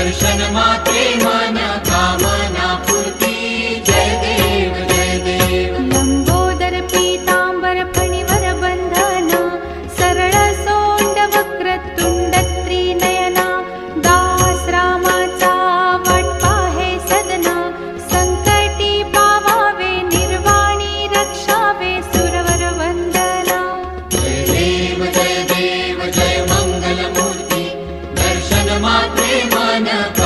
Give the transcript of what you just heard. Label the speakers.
Speaker 1: दर्शनमात्रे मन। मातृ